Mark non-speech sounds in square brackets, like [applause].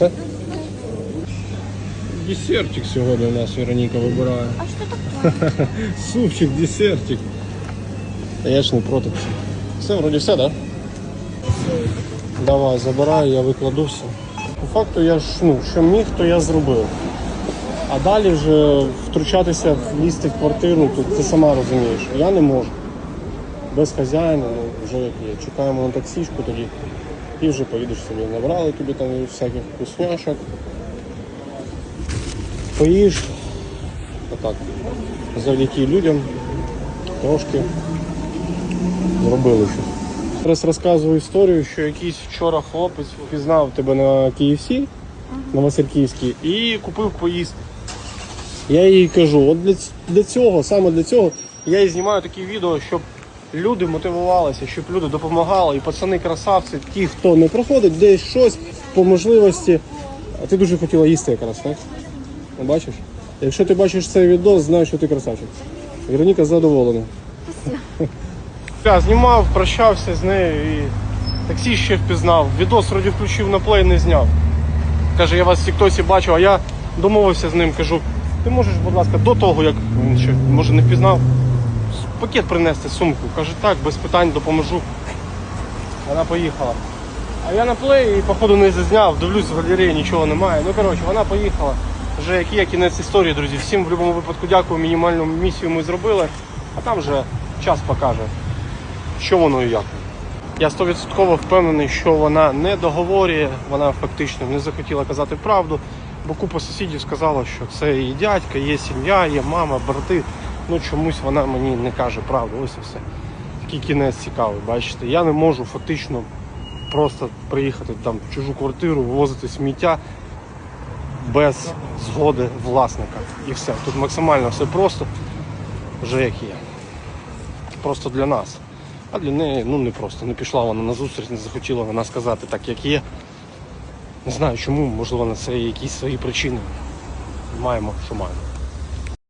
це? Десертик сьогодні у нас Вероніка вибирає. А что такое? [laughs] Супчик, десертик. Та я ж не проти. Все, вроді все, так? Да? Давай, забирай, я викладу все. По факту я ж, ну, що міг, то я зробив. А далі вже втручатися, влізти в квартиру, то ти сама розумієш. Я не можу. Без хазяїна, ну вже як є. Чекаємо на таксішку тоді. І вже поїдеш собі. Набрали тобі там всяких вкусняшок. Поїш. Отак. Завдяки людям трошки зробили щось. Зараз розказую історію, що якийсь вчора хлопець впізнав тебе на KFC, на Васильківській, і купив поїсти. Я їй кажу, от для, для цього, саме для цього, я і знімаю такі відео, щоб люди мотивувалися, щоб люди допомагали, і пацани красавці, ті, хто не проходить, десь щось по можливості. А ти дуже хотіла їсти якраз, так? Ну, Бачиш? Якщо ти бачиш цей відео, знай, що ти красавчик. Вероніка задоволена. Я знімав, прощався з нею і таксі ще впізнав. Відос вроді включив на плей, не зняв. Каже, я вас в Тіктосі бачив, а я домовився з ним, кажу, ти можеш, будь ласка, до того, як він ще може не впізнав, пакет принести сумку. Каже, так, без питань допоможу. Вона поїхала. А я на плей і походу не зазняв, дивлюсь в галереї, нічого немає. Ну коротше, вона поїхала. Вже як є кінець історії, друзі. Всім в будь-якому випадку дякую. Мінімальну місію ми зробили, а там вже час покаже, що воно і як. Я стовідсотково впевнений, що вона не договорює, вона фактично не захотіла казати правду, бо купа сусідів сказала, що це її дядька, є сім'я, є мама, брати. Ну чомусь вона мені не каже правду. Ось і все. Такий кінець цікавий, бачите. Я не можу фактично просто приїхати там в чужу квартиру, вивозити сміття без згоди власника. І все. Тут максимально все просто, вже як є. Просто для нас. А для неї ну не просто. Не пішла вона на зустріч, не захотіла вона сказати так, як є. Не знаю чому, можливо, на це є якісь свої причини. Маємо, що маємо.